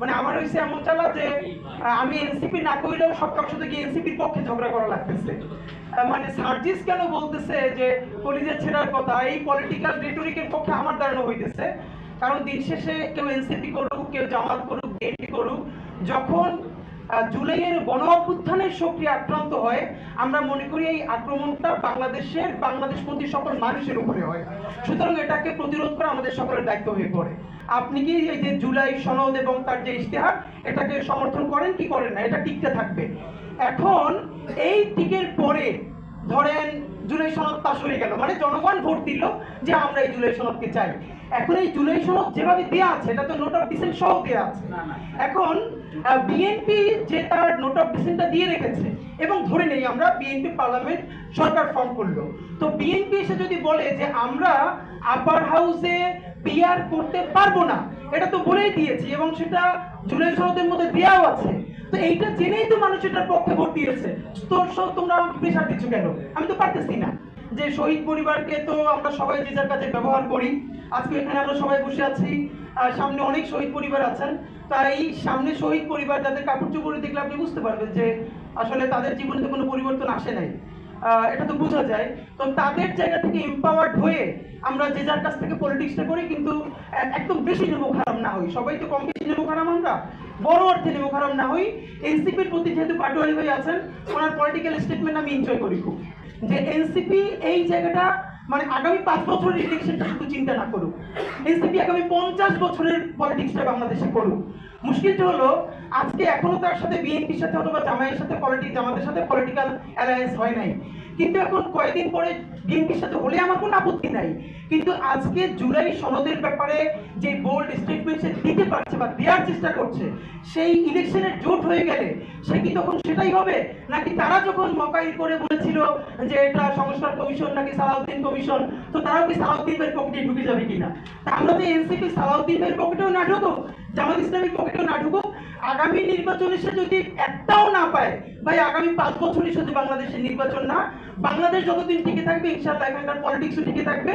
মানে আমার হয়েছে এমন চালা যে আমি এনসিপি না করলেও সব শুধু গিয়ে এনসিপির পক্ষে ঝগড়া করা লাগতেছে। মানে সার্জিস কেন বলতেছে যে কলিজের ছেড়ার কথা? এই পলিটিক্যাল রেটরিকের পক্ষে আমার দাঁড়ানো হইতেছে। কারণ দিন শেষে কেউ এনসিপি করুক, কেউ জামাত করুক বিএনপি করুক, যখন জুলাইয়ের গণ অভ্যুত্থানের শক্তি আক্রান্ত হয়। আমরা মনে করি এই আক্রমণটা বাংলাদেশের, বাংলাদেশ বাংলাদেশপন্থী সকল মানুষের উপরে হয়। সুতরাং এটাকে প্রতিরোধ করা আমাদের সকলের দায়িত্ব হয়ে পড়ে। আপনি কি এই যে জুলাই সনদ এবং তার যে ইশতেহার, এটাকে সমর্থন করেন কি করেন না? এটা টিকতে থাকবে। এখন এই টিকের পরে ধরেন জুলাই সনদ পাশ হয়ে গেল। মানে জনগণ ভোট দিল যে আমরা এই জুলাই সনদকে চাই। এখন এই জুলাই সনদ যেভাবে দেওয়া আছে এটা তো নোট অফ ডিসেন্ট সহ দেওয়া আছে। এখন বিএনপি যে তার নোট অফ ডিসেন্টটা দিয়ে রেখেছে এবং ধরে নেই আমরা বিএনপি পার্লামেন্ট সরকার ফর্ম করল। তো বিএনপি এসে যদি বলে যে আমরা আপার হাউসে পিআর করতে পারব না এটা তো বলেই দিয়েছি এবং সেটা জুলাই সনদের মধ্যে দেওয়াও আছে। তো এইটা জেনেই তো মানুষ এটার পক্ষে ভোট দিয়েছে। তো তোমরা আমাকে প্রেশার দিচ্ছ কেন? আমি তো পারতেছি না। যে শহীদ পরিবারকে তো আমরা সবাই যে যার কাছে ব্যবহার করি, আজকে এখানে আমরা সবাই বসে আছি, আর সামনে অনেক শহীদ পরিবার আছেন। তাই সামনে শহীদ পরিবার যাদের কাপড় চোপড়ে দেখলে আপনি বুঝতে পারবেন যে আসলে তাদের জীবনে তো কোনো পরিবর্তন আসে নাই। এটা তো বোঝা যায়। তো তাদের জায়গা থেকে এম্পাওয়ার্ড হয়ে আমরা যে যার কাছ থেকে পলিটিক্সটা করি কিন্তু একদম বেশি নেব খারাপ না হই। সবাই তো কম বেশি নেব খারাপ আমরা। বড় অর্থে নেব খারাপ না হই। এনসিপির প্রতি যেহেতু পাটোয়ারি ভাই আছেন, ওনার পলিটিক্যাল স্টেটমেন্ট আমি এনজয় করি খুব। যে এনসিপি এই জায়গাটা মানে আগামী পাঁচ বছরের ইলেকশনটা শুধু চিন্তা না করুক। এনসিপি আগামী পঞ্চাশ বছরের পলিটিক্সটা বাংলাদেশে করুক। মুশকিলটা হলো, আজকে এখনও তার সাথে বিএনপির সাথে অথবা জামাইয়ের সাথে পলিটিক্স জামাতের সাথে পলিটিক্যাল অ্যালায়েন্স হয় নাই। কিন্তু এখন কয়েকদিন পরে বিএনপির সাথে হলে আমার কোনো আপত্তি নাই। কিন্তু আজকে জুলাই সনদের ব্যাপারে যে বোল্ড স্টেটমেন্ট সে দিতে পারছে বা দেওয়ার চেষ্টা করছে, সেই ইলেকশনের জোট হয়ে গেলে সে কি তখন সেটাই হবে? নাকি তারা যখন মকাইল করে বলেছিল যে এটা সংস্কার কমিশন নাকি সালাউদ্দিন কমিশন, তো তারাও কি সালাউদ্দিন ভাইয়ের পকেটে ঢুকে যাবে কিনা? আমরা তো এনসিপি সালাউদ্দিন পকেটেও না ঢুকুক জামাত ইসলামের পকেটেও না ঢুকুক আগামী নির্বাচনে সে যদি একটাও না পায়, ভাই, আগামী পাঁচ বছরই শুধু বাংলাদেশের নির্বাচন না, বাংলাদেশ যতদিন টিকে থাকবে, ইনশাআল্লাহ এখানকার পলিটিক্সও টিকে থাকবে।